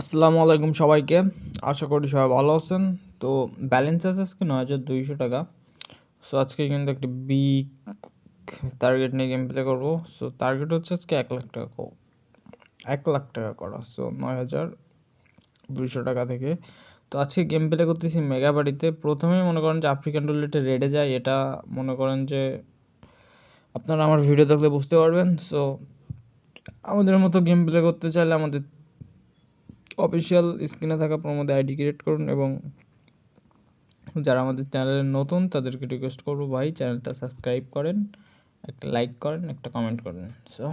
আসসালামু আলাইকুম সবাইকে। আশা করি সবাই ভালো আছেন। তো ব্যালেন্স আছে আজকে নয় হাজার দুইশো টাকা। সো আজকে কিন্তু একটা বিগ টার্গেট নিয়ে গেম প্লে করব। সো টার্গেট হচ্ছে আজকে এক লাখ টাকা এক লাখ টাকা করা। সো নয় হাজার দুইশো টাকা থেকে। তো আজকে গেম প্লে করতেছি মেগা বাড়িতে। প্রথমেই মনে করেন যে আফ্রিকান রুলেটে রেডে যায়। এটা মনে করেন যে আপনারা আমার ভিডিও দেখলে বুঝতে পারবেন। সো আমাদের মতো গেম প্লে করতে চাইলে আমাদের অফিসিয়াল স্ক্রিনে থাকা প্রমোদে আইডি ক্রিয়েট করুন এবং যারা আমাদের চ্যানেলে নতুন, তাদেরকে রিকোয়েস্ট করব, ভাই চ্যানেলটা সাবস্ক্রাইব করেন, একটা লাইক করেন, একটা কমেন্ট করেন। সো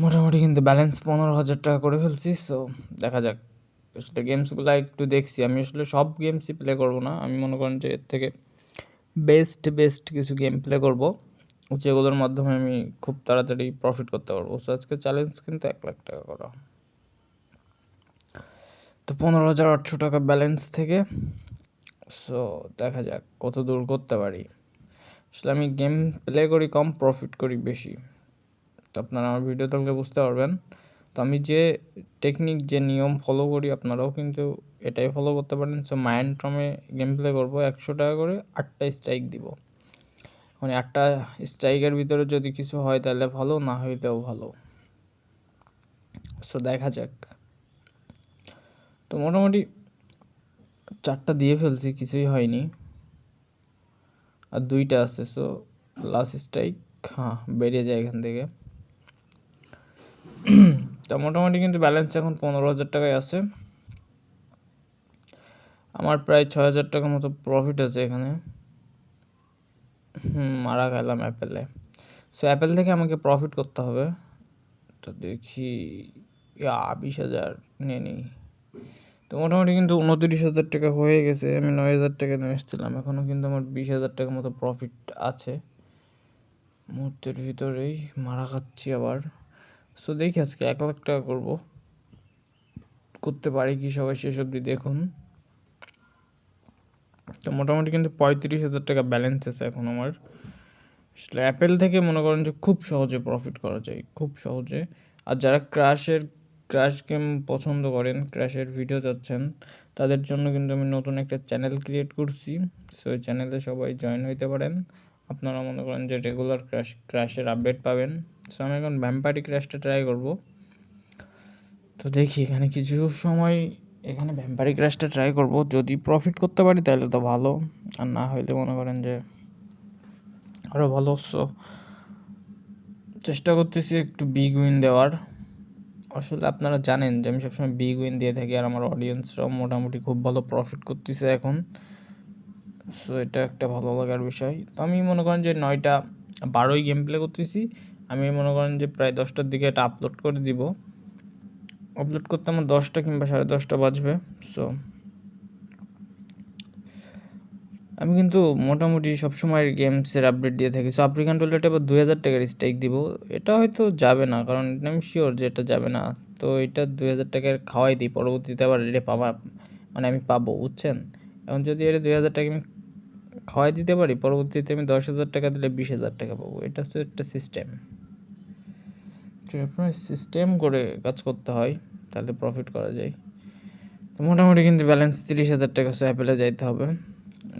মোটামুটি কিন্তু ব্যালেন্স পনেরো হাজার টাকা করে ফেলছি। সো দেখা যাক। আসলে গেমসগুলো একটু দেখছি। আমি আসলে সব গেমসই প্লে করব না। আমি মনে করেন যে এর থেকে বেস্ট বেস্ট কিছু গেম প্লে করব, যেগুলোর মাধ্যমে আমি খুব তাড়াতাড়ি প্রফিট করতে পারব। সো আজকে চ্যালেঞ্জ কিন্তু এক লাখ টাকা করা। তো পনেরো হাজার আটশো টাকা ব্যালেন্স থেকে। সো দেখা যাক কত দূর করতে পারি। আসলে আমি গেম প্লে করি কম প্রফিট করি বেশি। তো আপনারা আমার ভিডিও দেখলে বুঝতে পারবেন। তো আমি যে টেকনিক যে নিয়ম ফলো করি, আপনারাও কিন্তু এটাই ফলো করতে পারেন। সো মাইন্ড ট্রমে গেম প্লে করব একশো টাকা করে, আটটা স্ট্রাইক দিব। মানে আটটা স্ট্রাইকের ভিতরে যদি কিছু হয় তাহলে ভালো, না হইলেও ভালো। সো দেখা যাক। তো মোটামুটি চারটা দিয়ে ফেলছি, কিছুই হয়নি। আর দুইটা আছে সো লাস্ট স্ট্রাইক হ্যাঁ বেরিয়ে যায় এখান থেকে। তো মোটামুটি কিন্তু ব্যালেন্স এখন পনেরো হাজার টাকায় আছে। আমার প্রায় ছয় হাজার টাকার মতো প্রফিট আছে এখানে। হুম, মারা গেলাম অ্যাপেলে সো অ্যাপেল থেকে আমাকে প্রফিট করতে হবে। তো দেখি বিশ হাজার, নিয়ে নিই। তো মোটামুটি কিন্তু উনতিরিশ হাজার টাকা হয়ে গেছে। আমি নয় হাজার টাকা নিয়ে এসেছিলাম। এখনও কিন্তু আমার বিশ হাজার টাকার মতো প্রফিট আছে। মুহূর্তের ভিতরেই মারা খাচ্ছি আবার। সো দেখি আজকে এক লাখ টাকা করব। করতে পারি কি সবাই শেষ অবধি দেখুন। তো মোটামুটি কিন্তু পঁয়ত্রিশ হাজার টাকা ব্যালেন্স আছে এখন আমার। আসলে অ্যাপেল থেকে মনে করেন যে খুব সহজে প্রফিট করা যায়। খুব সহজে। আর যারা ক্রাশের ক্র্যাশ গেম পছন্দ করেন ক্র্যাশের ভিডিও চাচ্ছেন। তাদের জন্য কিন্তু আমি নতুন একটা চ্যানেল ক্রিয়েট করছি। সো ওই চ্যানেলে সবাই জয়েন হইতে পারেন। আপনারা মনে করেন যে রেগুলার ক্র্যাশ ক্র্যাশের আপডেট পাবেন। সো আমি এখন ভ্যাম্পারি ক্র্যাশটা ট্রাই করব। তো দেখি এখানে কিছু সময় এখানে ভ্যাম্পারি ক্র্যাশটা ট্রাই করব। যদি প্রফিট করতে পারি তাহলে তো ভালো। আর না হইলে মনে করেন যে আরও ভালো। সো চেষ্টা করতেছি একটু বিগ উইন দেওয়ার। আসলে আপনারা জানেন যে আমি সবসময় বিগ উইন দিয়ে থাকি আর আমার অডিয়েন্সরাও মোটামুটি খুব ভালো প্রফিট করতেছে এখন। সো এটা একটা ভালো লাগার বিষয়। তো আমি মনে করেন যে নয়টা বারোই গেম প্লে করতেছি। আমি মনে করেন যে প্রায় দশটার দিকে এটা আপলোড করে দিব। আপলোড করতে আমার দশটা কিংবা সাড়ে দশটা বাজবে। সো আমি কিন্তু মোটামুটি সবসময় গেমসের আপডেট দিয়ে থাকি। সো আফ্রিকান টয়লেটে এবার দুই হাজার টাকার স্ট্রাইক দিব। এটা হয়তো যাবে না, কারণ এটা আমি শিওর যে এটা যাবে না। তো এটা দুই হাজার টাকার খাওয়াই দিই, পরবর্তীতে আবার এটা পাওয়া মানে আমি পাবো, বুঝছেন? এখন যদি এটা দুই হাজার টাকা আমি খাওয়াই দিতে পারি, পরবর্তীতে আমি দশ হাজার টাকা দিলে বিশ হাজার টাকা পাবো। এটা হচ্ছে একটা সিস্টেম আপনার সিস্টেম করে কাজ করতে হয়, তাহলে প্রফিট করা যায়। তো মোটামুটি কিন্তু ব্যালেন্স তিরিশ হাজার টাকা সো অ্যাপেলে যাইতে হবে।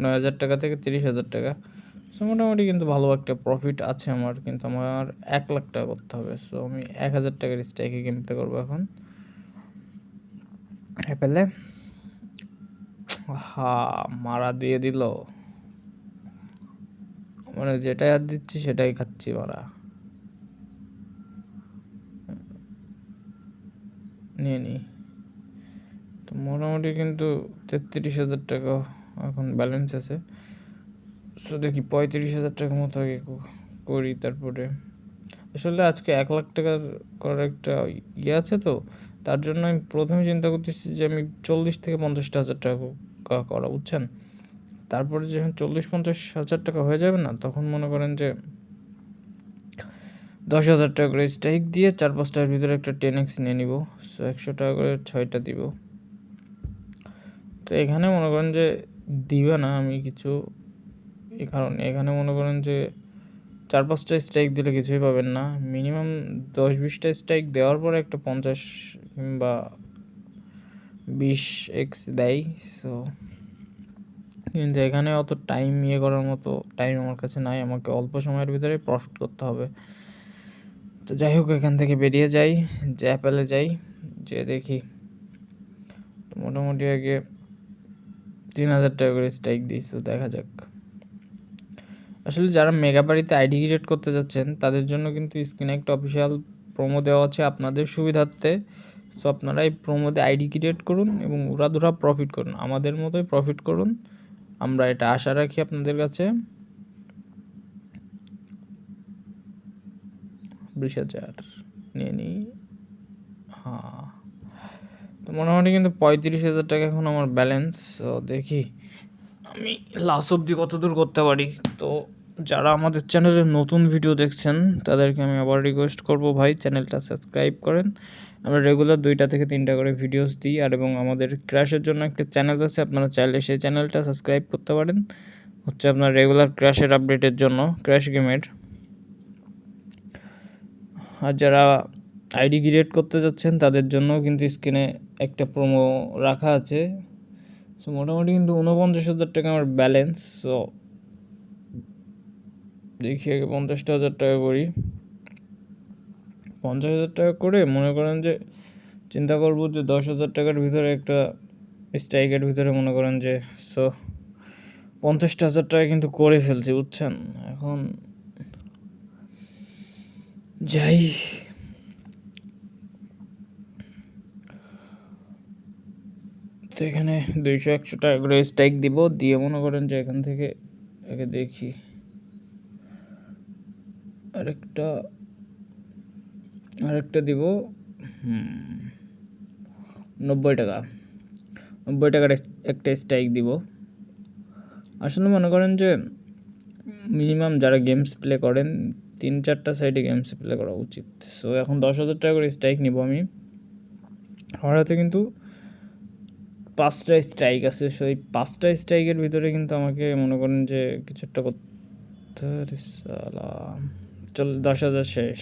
নয় হাজার টাকা থেকে তিরিশ হাজার টাকা। সো মোটামুটি কিন্তু ভালো একটা প্রফিট আছে আমার, কিন্তু আমার এক লাখ টাকা করতে হবে। সো আমি এক হাজার টাকার স্ট্রাইকে কিনতে করব এখন। অ্যাপেলে হা মারা দিয়ে দিল। মানে যেটাই আর দিচ্ছি সেটাই খাচ্ছি মারা। নিয়ে নিই তো মোটামুটি কিন্তু তেত্রিশ হাজার টাকা এখন ব্যালেন্স আছে। সো দেখি পঁয়ত্রিশ হাজার টাকার মতো আগে করি তারপরে। আসলে আজকে এক লাখ টাকার করার একটা ইয়ে আছে তো, তার জন্য আমি প্রথমে চিন্তা করতেছি যে আমি চল্লিশ থেকে পঞ্চাশটা হাজার টাকা করা, বুঝছেন? তারপরে যখন চল্লিশ পঞ্চাশ হাজার টাকা হয়ে যাবে না, তখন মনে করেন যে দশ হাজার টাকা করে স্ট্রাইক দিয়ে চার পাঁচটার ভিতরে একটা টেন এক্স নিয়ে নিব। সো একশো টাকা করে ছয়টা দিব। তো এখানে মনে করেন যে দিবে না আমি কিছু এই কারণে। এখানে মনে করেন যে চার, পাঁচটা স্ট্রাইক দিলে কিছুই পাবেন না। মিনিমাম দশ, বিশটা স্ট্রাইক দেওয়ার পরে একটা পঞ্চাশ কিংবা বিশ এক্স দেয়। সো কিন্তু এখানে অত টাইম ইয়ে করার মতো টাইম আমার কাছে নাই। আমাকে অল্প সময়ের ভিতরে প্রফিট করতে হবে। তো যাই হোক, এখান থেকে বেরিয়ে যাই যে অ্যাপেলে যাই যে দেখি। মোটামুটি আগে তিন হাজার টাকা করে স্ট্রাইক তো দেখা যাক। আসলে যারা মেগা বাড়িতে আইডি ক্রিয়েট করতে যাচ্ছেন, তাদের জন্য কিন্তু স্ক্রিনে একটা অফিসিয়াল প্রোমো দেওয়া আছে আপনাদের সুবিধার্থে। সো আপনারা এই প্রোমোতে আইডি ক্রিয়েট করুন এবং উড়াধুরা প্রফিট করুন। আমাদের মতোই প্রফিট করুন। আমরা এটা আশা রাখি আপনাদের কাছে। বিশ হাজার। নিয়ে নিই হ্যাঁ। তো মোটামুটি কিন্তু পঁয়ত্রিশ হাজার টাকা এখন আমার ব্যালেন্স তো দেখি আমি লাস্ট অবধি কত দূর করতে পারি। তো যারা আমাদের চ্যানেলে নতুন ভিডিও দেখছেন, তাদেরকে আমি আবার রিকোয়েস্ট করব ভাই চ্যানেলটা সাবস্ক্রাইব করেন। আমরা রেগুলার দুইটা থেকে তিনটা করে ভিডিওস দিই, আর এবং আমাদের ক্র্যাশের জন্য একটা চ্যানেল আছে, আপনারা চাইলে সেই চ্যানেলটা সাবস্ক্রাইব করতে পারেন। হচ্ছে আপনার রেগুলার ক্র্যাশের আপডেটের জন্য ক্র্যাশ গেমের আর যারা আইডি ক্রিয়েট করতে যাচ্ছেন, তাদের জন্য কিন্তু স্ক্রিনে একটা প্রোমো রাখা আছে। সো মোটামুটি কিন্তু উনপঞ্চাশ হাজার টাকা আমার ব্যালেন্স সো দেখি আগে পঞ্চাশটা হাজার টাকা করি। পঞ্চাশ হাজার টাকা করে মনে করেন যে, চিন্তা করব যে দশ হাজার টাকার ভিতরে একটা স্ট্রাইকের ভিতরে মনে করেন যে সো পঞ্চাশটা হাজার টাকা কিন্তু করে ফেলছি, বুঝছেন? এখন যাই। তো এখানে দুইশো, একশো টাকা করে স্ট্রাইক দিব। দিয়ে মনে করেন যে এখান থেকে একে দেখি। আরেকটা আরেকটা দিব। নব্বই টাকা। নব্বই টাকার একটা স্ট্রাইক দিব। আসলে মনে করেন যে মিনিমাম যারা গেমস প্লে করেন, তিন চারটা সাইডে গেমস প্লে করা উচিত। সো এখন দশ হাজার টাকা করে স্ট্রাইক নিব আমি। আমার হাতে কিন্তু পাঁচটা স্ট্রাইক আছে সো এই পাঁচটা স্ট্রাইকের ভিতরে কিন্তু আমাকে মনে করেন যে কিছু একটা করতে চল, দশ হাজার শেষ।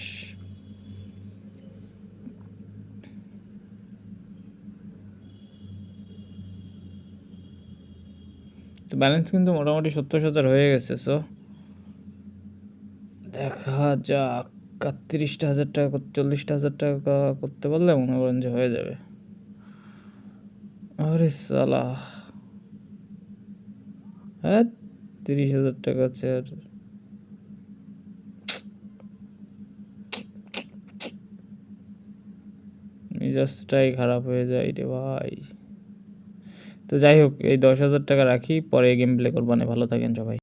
তো ব্যালেন্স কিন্তু মোটামুটি সত্তর হাজার হয়ে গেছে সো দেখা যাক। একত্রিশটা হাজার টাকা, চল্লিশটা হাজার টাকা করতে পারলে মনে করেন যে হয়ে যাবে। আরে সালা। হ্যাঁ তিরিশ হাজার টাকা আছে আর। মেজাজটাই খারাপ হয়ে যায় রে ভাই। তো যাই হোক, এই দশ হাজার টাকা রাখি, পরে গেম প্লে করবানে ভালো থাকেন সবাই।